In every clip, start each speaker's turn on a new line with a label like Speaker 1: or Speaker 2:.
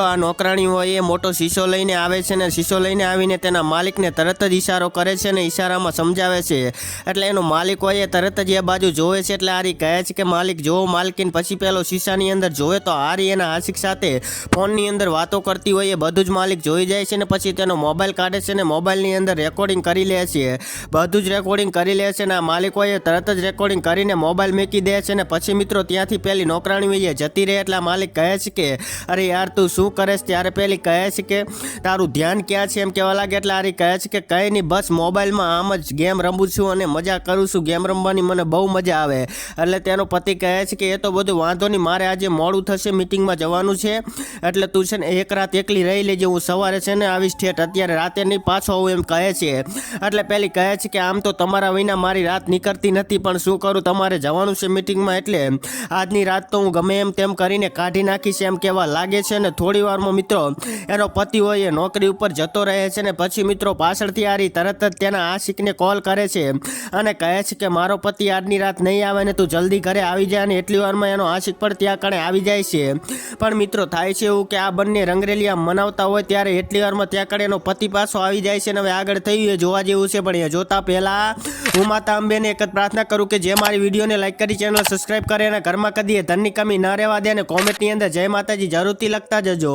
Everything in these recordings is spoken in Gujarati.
Speaker 1: આ નોકરાણીઓ એ મોટો શીશો લઈને આવે છે ને શીશો લઈને આવીને તેના માલિકને તરત જ ઈશારો કરે છે ને ઈશારામાં સમજાવે છે. એટલે એનો માલિક હોય એ તરત જ એ બાજુ જોવે છે એટલે આરી કહે છે કે, માલિક જોવો માલકીન, પછી પેલો શીશાની અંદર જોવે તો આરી એના આશિક સાથે ફોનની અંદર વાતો કરતી હોય એ બધું જ માલિક જોઈ જાય છે ને પછી તેનો મોબાઈલ કાઢે છે ને મોબાઈલની અંદર રેકોર્ડિંગ કરી લે છે. બધું જ રેકોર્ડિંગ કરી લે છે ને આ માલિકોએ તરત જ રેકોર્ડિંગ કરીને મોબાઈલ મૂકી દે છે ને પછી મિત્રો ત્યાંથી પેલી નોકરાણીઓ એ જતી રહે એટલે માલિક કહે છે કે, અરે યાર, તું શું કરે છે ત્યારે પેલી કહે છે કે, તારું ધ્યાન ક્યાં છે? એમ કહેવા લાગે. એટલે આરી કહે છે કે, કંઈ નહીં, બસ મોબાઈલમાં આમ જ ગેમ રમું છું અને મજા કરું છું. ગેમ રમવાની મને બહુ મજા આવે. એટલે તેનો પતિ કહે છે કે, એ તો બધું વાંધો નહીં, મારે આજે મોડું થશે, મિટિંગમાં જવાનું છે. એટલે તું છે ને એક રાત એકલી રહી લેજે, હું સવારે છે ને આવીશ ઠેઠ. અત્યારે રાતે નહીં, પાછો આવું, એમ કહે છે. એટલે પેલી કહે છે કે, આમ તો તમારા વિના મારી રાત નીકળતી નથી, પણ શું કરું? તમારે જવાનું છે મિટિંગમાં એટલે. આજની રાત તો હું ગમે એમ તેમ કરીને કાઢી નાખીશ, એમ કહેવા લાગે છે ને થોડી વારમાં મિત્રો, એનો પતિ હોય એ નોકરી ઉપર જતો રહે છે ને પછી મિત્રો પાછળથી આરી તરત જ તેના આશિકને કોલ કરે છે અને કહે છે કે મારો પતિ આજની રાત નહીં આવે ને તું જલ્દી ઘરે આવી જાય અને એટલી વારમાં એનો આશિક પણ ત્યાં કણે આવી જાય છે. પણ મિત્રો થાય છે એવું કે આ બંને રંગરેલિયા મનાવતા હોય ત્યારે એટલી વારમાં ત્યાં કણે એનો પતિ પાછો આવી જાય છે ને હવે આગળ થયું એ જોવા જેવું છે, પણ એ જોતા પહેલા હું માતા અંબેને એક જ પ્રાર્થના કરું કે જે મારી વિડીયોને લાઈક કરી ચેનલ સબસ્ક્રાઇબ કરે અને ઘરમાં કદીએ ધનની કમી ન રહેવા દે અને કોમેન્ટની અંદર જય માતાજી જરૂરથી લખતા જજો.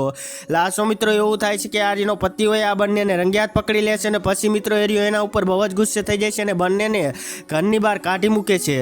Speaker 1: લાસ્ટમાં મિત્રો, એવું થાય છે કે આ જેનો પતિ હોય, આ બંનેને રંગિયાત પકડી લે છે અને પછી મિત્રો એરિયો એના ઉપર બહુ જ ગુસ્સે થઈ જાય છે અને બંનેને ઘરની બહાર કાઢી મૂકે છે.